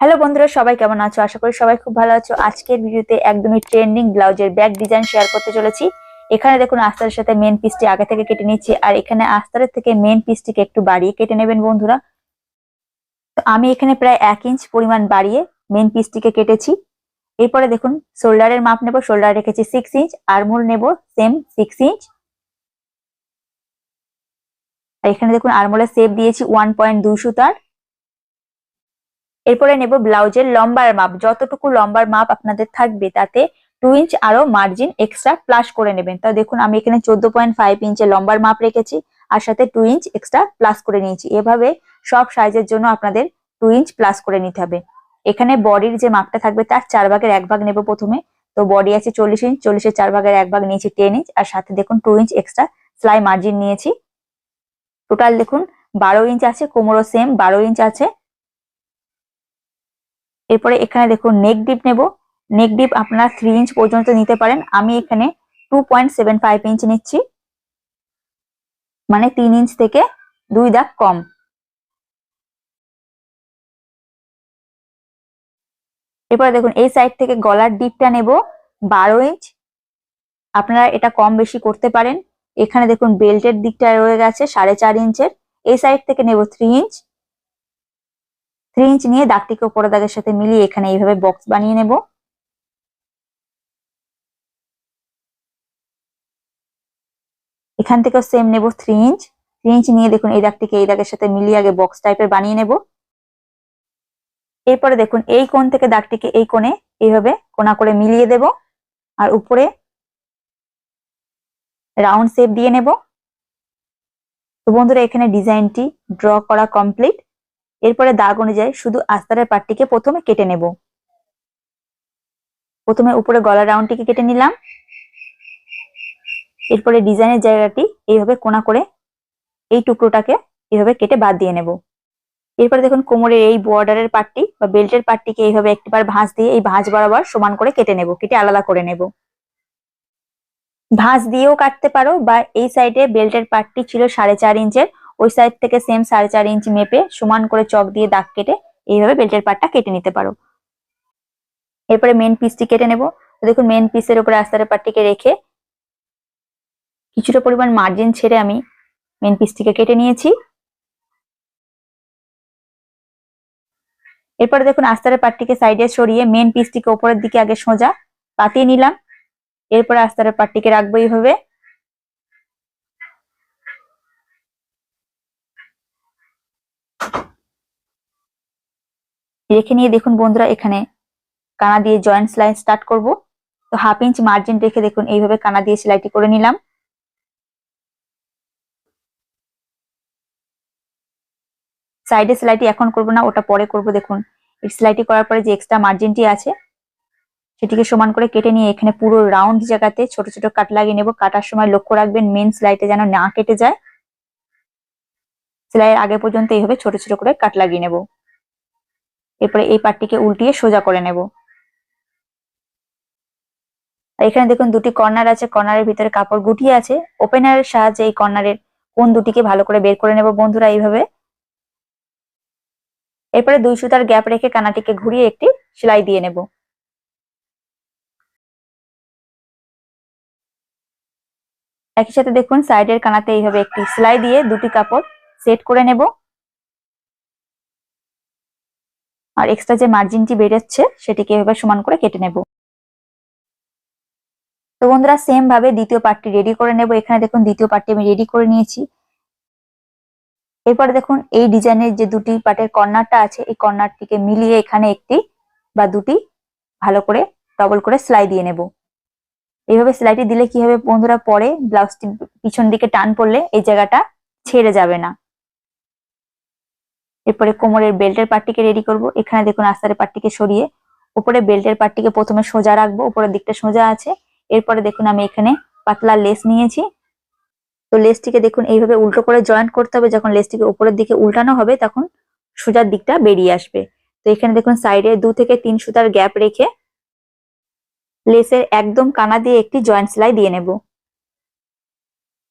Hello বন্ধুরা, সবাই কেমন আছো? আশা করি সবাই খুব ভালো আছো। আজকের ভিডিওতে একদমই ট্রেন্ডিং ব্লাউজের ব্যাক ডিজাইন শেয়ার করতে চলেছি। এখানে দেখুন আস্তারের সাথে মেন পিসটি আগে থেকে কেটে নিচ্ছি আর এখানে আস্তারের থেকে মেন পিসটিকে একটু বাড়িয়ে কেটে নেবেন বন্ধুরা। তো আমি এখানে প্রায় এক ইঞ্চ পরিমাণ বাড়িয়ে মেন পিসটিকে কেটেছি। এরপরে দেখুন শোল্ডারের মাপ নেব শোল্ডার রেখেছি সিক্স ইঞ্চ আরমোল নেব সেম সিক্স ইঞ্চ আর এখানে দেখুন আরমোলের সেপ দিয়েছি ওয়ান পয়েন্ট দুই সুতার। এরপরে নেব ব্লাউজের লম্বার মাপ। যতটুকু লম্বার মাপ আপনাদের থাকবে, তাতে টু ইঞ্চ আরও মার্জিন এক্সট্রা প্লাস করে নেবেন। তো দেখুন, আমি এখানে চোদ্দ পয়েন্ট ফাইভ ইঞ্চের লম্বার মাপ রেখেছি, আর সাথে টু ইঞ্চ এক্সট্রা প্লাস করে নিয়েছি। এভাবে সব সাইজের জন্য আপনাদের টু ইঞ্চ প্লাস করে নিতে হবে। এখানে বডির যে মাপটা থাকবে, তার চার ভাগের এক ভাগ নেব প্রথমে। তো বডি আছে চল্লিশ ইঞ্চ চল্লিশের চার ভাগের এক ভাগ নিয়েছি টেন ইঞ্চ আর সাথে দেখুন টু ইঞ্চ এক্সট্রা সেলাই মার্জিন নিয়েছি। টোটাল দেখুন, বারো ইঞ্চ আছে, কোমরও সেম বারো ইঞ্চ আছে। এরপরে এখানে দেখুন নেক ডিপ নেব। নেক ডিপ আপনারা থ্রি ইঞ্চ পর্যন্ত নিতে পারেন। আমি এখানে two point seven five inch নিচ্ছি। মানে তিন ইঞ্চ থেকে দুই দাগ কম। এরপরে দেখুন এই সাইড থেকে গলার ডিপটা নেব। বারো ইঞ্চ আপনারা এটা কম বেশি করতে পারেন। এখানে দেখুন বেল্টের দিকটা রয়ে গেছে, সাড়ে চার ইঞ্চের এই সাইড থেকে নেব থ্রি ইঞ্চ থ্রি ইঞ্চ নিয়ে দাগটিকে উপরে দাগের সাথে মিলিয়ে এখানে এইভাবে বক্স বানিয়ে নেব। এখান থেকেও সেম নেব থ্রি ইঞ্চ থ্রি ইঞ্চ নিয়ে দেখুন এই দাগটিকে এই দাগের সাথে মিলিয়ে আগে বক্স টাইপের বানিয়ে নেব। এরপরে দেখুন এই কোণ থেকে দাগটিকে এই কোণে এইভাবে কোনা করে মিলিয়ে দেব আর উপরে রাউন্ড শেপ দিয়ে নেব। তো বন্ধুরা, এখানে ডিজাইনটি ড্র করা কমপ্লিট এরপরে দাগ অনুযায়ী শুধু আস্তারের পাটটিকে প্রথমে কেটে নেব। প্রথমে উপরে গলা রাউন্ডটিকে কেটে নিলাম। এরপরে ডিজাইনের জায়গাটি এইভাবে কোনা করে এই টুকরোটাকে এইভাবে কেটে বাদ দিয়ে নেব। এরপরে দেখুন কোমরের এই বর্ডারের পাটটি বা বেল্টের পাটটিকে এইভাবে একটিবার ভাঁজ দিয়ে এই ভাঁজ বরাবর সমান করে কেটে নেব, কেটে আলাদা করে নেব। ভাঁজ দিয়েও কাটতে পারো বা এই সাইডে বেল্টের পাটটি ছিল সাড়ে চার ইঞ্চের ওই সাইড থেকে সেম সাড়ে চার ইঞ্চ মেপে সমান করে চক দিয়ে দাগ কেটে এইভাবে বেল্টের পাটটা কেটে নিতে পারো। এরপরে মেন পিসটি কেটে নেব। দেখুন মেন পিসের উপরে আস্তারের পাটটিকে রেখে কিছুটা পরিমাণ মার্জিন ছেড়ে আমি মেন পিসটিকে কেটে নিয়েছি। এরপরে দেখুন, আস্তারের পাটটিকে সাইডে সরিয়ে মেন পিসটিকে উপরের দিকে আগে সোজা পাতিয়ে নিলাম। এরপরে আস্তারের পাটটিকে রাখব এইভাবে। রেখে নিয়ে দেখুন বন্ধুরা, এখানে কানা দিয়ে জয়েন্ট সেলাই স্টার্ট করব। তো হাফ ইঞ্চ মার্জিন রেখে দেখুন, এইভাবে কানা দিয়ে সেলাইটি করে নিলাম। সাইডে সেলাইটি এখন করব না, ওটা পরে করব, দেখুন। সেলাইটি করার পরে যে এক্সট্রা মার্জিনটি আছে, সেটিকে সমান করে কেটে নিয়ে এখানে পুরো রাউন্ড জায়গাতে ছোট ছোট কাট লাগিয়ে নেব। কাটার সময় লক্ষ্য রাখবেন মেন সেলাইটা যেন না কেটে যায়। সেলাইয়ের আগে পর্যন্ত এইভাবে ছোট ছোট করে কাট লাগিয়ে নেব। এরপরে এই পাটটিকে উল্টিয়ে সোজা করে নেব। এখানে দেখুন দুটি কর্নার আছে, কর্নারের ভিতরে কাপড় গুটিয়ে আছে। ওপেনারের সাহায্যে এই কর্নারের কোন দুটিকে ভালো করে বের করে নেব বন্ধুরা এইভাবে। এরপরে দুই সুতার গ্যাপ রেখে কানাটিকে ঘুরিয়ে একটি সেলাই দিয়ে নেব। একই সাথে দেখুন সাইডের কানাতে এইভাবে একটি সেলাই দিয়ে দুটি কাপড় সেট করে নেব। আর এক্সট্রা যে মার্জিনটি বেরোচ্ছে, সেটিকে এভাবে সমান করে কেটে নেব। তো বন্ধুরা সেম ভাবে দ্বিতীয় পার্টটি রেডি করে নেব। এখানে দেখুন, দ্বিতীয় পার্টটি আমি রেডি করে নিয়েছি। এরপরে দেখুন, এই ডিজাইনের যে দুটি পার্টের কর্নারটা আছে, এই কর্নারটিকে মিলিয়ে এখানে একটি বা দুটি ভালো করে ডবল করে সেলাই দিয়ে নেব। এইভাবে সেলাইটি দিলে কি হবে বন্ধুরা, পরে ব্লাউজটি পিছন দিকে টান পড়লে এই জায়গাটা ছেড়ে যাবে না। এরপরে কোমরের বেল্টের পার্টটিকে রেডি করব। এখানে দেখুন আস্তারের পার্টটিকে সরিয়ে উপরে বেল্টের পার্টটিকে প্রথমে সোজা রাখব, উপরের দিকটা সোজা আছে। এরপরে দেখুন আমি এখানে পাতলা লেস নিয়েছি। তো লেসটিকে দেখুন এইভাবে উল্টো করে জয়েন্ট করতে হবে। যখন লেসটিকে উপরের দিকে উল্টানো হবে, তখন সোজার দিকটা বেরিয়ে আসবে। তো এখানে দেখুন সাইডে দু থেকে তিন সুতার গ্যাপ রেখে লেসের একদম কানা দিয়ে একটি জয়েন্ট সেলাই দিয়ে নেব।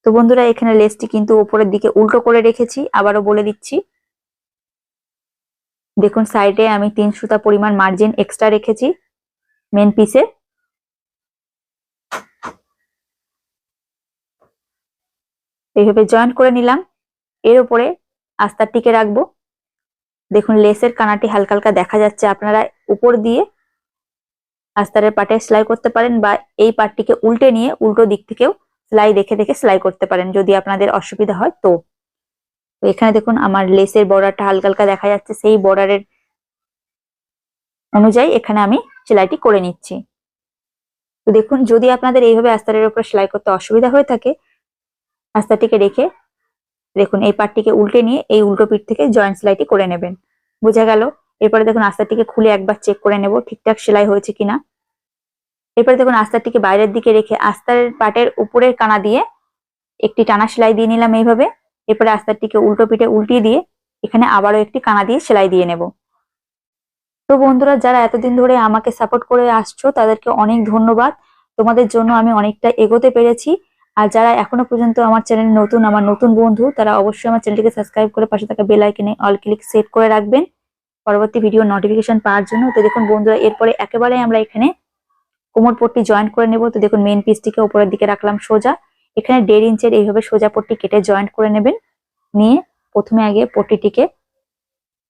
তো বন্ধুরা, এখানে লেসটি কিন্তু উপরের দিকে উল্টো করে রেখেছি। আবারও বলে দিচ্ছি দেখুন সাইডে আমি তিন সুতা পরিমাণ মার্জিন এক্সট্রা রেখেছি মেন পিসে এইভাবে জয়েন্ট করে নিলাম। এর উপরে আস্তারটিকে রাখব। দেখুন লেসের কানাটি হালকা হালকা দেখা যাচ্ছে। আপনারা উপর দিয়ে আস্তারের পাটে সেলাই করতে পারেন বা এই পাটটিকে উল্টে নিয়ে উল্টো দিক থেকেও সেলাই দেখে দেখে সেলাই করতে পারেন। যদি আপনাদের অসুবিধা হয়, তো। তো এখানে দেখুন আমার লেসের বর্ডারটা হালকা হালকা দেখা যাচ্ছে, সেই বর্ডারের অনুযায়ী এখানে আমি সেলাইটি করে নিচ্ছি। তো দেখুন, যদি আপনাদের এইভাবে আস্তারের উপর সেলাই করতে অসুবিধা হয়ে থাকে আস্তাটিকে রেখে দেখুন, এই পাটটিকে উল্টে নিয়ে এই উল্টো পিঠ থেকে জয়েন্ট সেলাইটি করে নেবেন। বোঝা গেল? এরপরে দেখুন আস্তাটিকে খুলে একবার চেক করে নেব, ঠিকঠাক সেলাই হয়েছে কিনা। এরপরে দেখুন, আস্তারটিকে বাইরের দিকে রেখে আস্তারের পাটের উপরের কানা দিয়ে একটি টানা সেলাই দিয়ে নিলাম এইভাবে। এরপরে আস্তারটিকে উল্টো পিঠে উল্টিয়ে দিয়ে এখানে আবারও একটি কানা দিয়ে সেলাই দিয়ে নেব। তো বন্ধুরা, যারা এতদিন ধরে আমাকে সাপোর্ট করে আসছো, তাদেরকে অনেক ধন্যবাদ। তোমাদের জন্য আমি অনেকটা এগোতে পেরেছি। আর যারা এখনও পর্যন্ত আমার চ্যানেল নতুন, আমার নতুন বন্ধু, তারা অবশ্যই আমার চ্যানেলটিকে সাবস্ক্রাইব করে পাশে থাকা বেল আইকনে অল ক্লিক সেট করে রাখবেন। পরবর্তী ভিডিও নোটিফিকেশন পাওয়ার জন্য। তো দেখুন বন্ধুরা, এরপরে একেবারে আমরা এখানে কোমর পট্টি জয়েন্ট করে নেব। তো দেখুন মেন পিসটিকে উপরের দিকে রাখলাম সোজা। এখানে দেড় ইঞ্চের এইভাবে সোজা পট্টি কেটে জয়েন্ট করে নেবেন। নিয়ে প্রথমে আগে পট্টিটিকে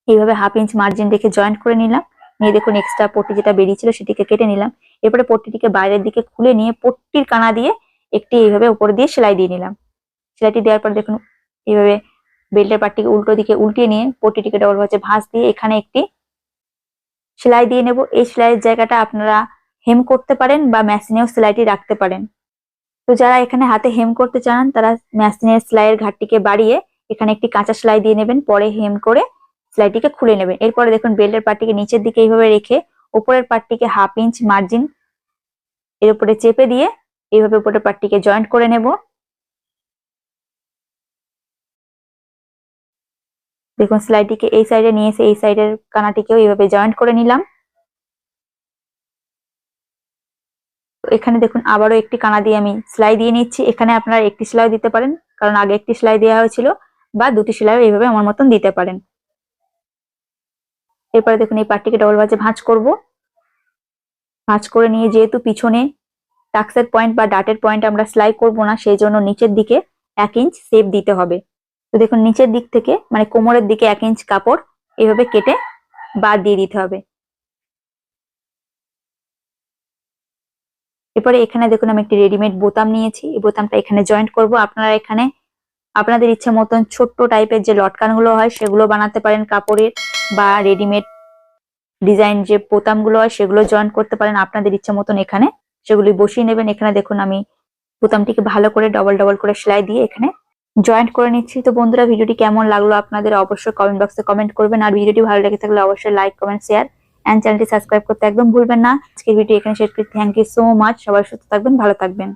এইভাবে হাফ ইঞ্চ মার্জিন রেখে জয়েন্ট করে নিলাম। নিয়ে দেখুন এক্সট্রা পট্টি যেটা বেরিয়েছিল সেটিকে কেটে নিলাম। এরপরে পট্টিটিকে বাইরের দিকে খুলে নিয়ে পট্টির কানা দিয়ে একটি এইভাবে উপরে দিয়ে সেলাই দিয়ে নিলাম। সেলাইটি দেওয়ার পর দেখুন এইভাবে বেল্টের পাটটিকে উল্টো দিকে উল্টিয়ে নিয়ে পট্টিটিকে ডবল ভাঁজে ভাঁজ দিয়ে এখানে একটি সেলাই দিয়ে নেব। এই সেলাইয়ের জায়গাটা আপনারা হেম করতে পারেন বা মেশিনেও সেলাইটি রাখতে পারেন। তো যারা এখানে হাতে হেম করতে চান, তারা মেশিনের সেলাইয়ের ঘাটটিকে বাড়িয়ে এখানে একটি কাঁচা সেলাই দিয়ে নেবেন, পরে হেম করে সেলাইটিকে খুলে নেবেন। এরপরে দেখুন, বেল্টের পাটটিকে নিচের দিকে এইভাবে রেখে উপরের পাটটিকে হাফ ইঞ্চ মার্জিন এর উপরে চেপে দিয়ে এইভাবে উপরের পাটটিকে জয়েন্ট করে নেব। দেখুন, সেলাইটিকে এই সাইডে নিয়ে এসে এই সাইডের কানাটিকেও এইভাবে জয়েন্ট করে নিলাম। এখানে দেখুন আবারও একটি কানা দিয়ে আমি সেলাই দিয়ে নিচ্ছি। এখানে আপনারা একটি সেলাই দিতে পারেন, কারণ আগে একটি সেলাই দেওয়া হয়েছিল বা দুটি সেলাইও এইভাবে আমার মতন দিতে পারেন। এরপরে দেখুন এই পাটটিকে ডবল ভাজে ভাঁজ করব। ভাঁজ করে নিয়ে যেহেতু পিছনে টাক্সের পয়েন্ট বা ডাটের পয়েন্ট আমরা সেলাই করব না, সেই জন্য নিচের দিকে এক ইঞ্চ সেপ দিতে হবে। তো দেখুন নিচের দিক থেকে মানে কোমরের দিকে এক ইঞ্চ কাপড় এভাবে কেটে বাদ দিয়ে দিতে হবে। এরপরে এখানে দেখুন আমি একটি রেডিমেড বোতাম নিয়েছি। এই বোতামটা এখানে জয়েন্ট করব। আপনারা এখানে আপনাদের ইচ্ছে মতন ছোট্ট টাইপের যে লটকানগুলো হয়, সেগুলো বানাতে পারেন কাপড়ের বা রেডিমেড ডিজাইন যে বোতামগুলো হয়, সেগুলো জয়েন্ট করতে পারেন। আপনাদের ইচ্ছে মতন এখানে সেগুলি বসিয়ে নেবেন। এখানে দেখুন আমি বোতামটিকে ভালো করে ডবল ডবল করে সেলাই দিয়ে এখানে জয়েন্ট করে নিচ্ছি। তো বন্ধুরা, ভিডিওটি কেমন লাগল আপনাদের অবশ্যই কমেন্ট বক্সে কমেন্ট করবেন। আর ভিডিওটি ভালো লেগে থাকলে অবশ্যই লাইক কমেন্ট শেয়ার অ্যান্ড চ্যানেলটি সাবস্ক্রাইব করতে একদম ভুলবেন না। আজকের ভিডিও এখানে শেষ করি থ্যাংক ইউ সো মাছ সবাই সুস্থ থাকবেন, ভালো থাকবেন।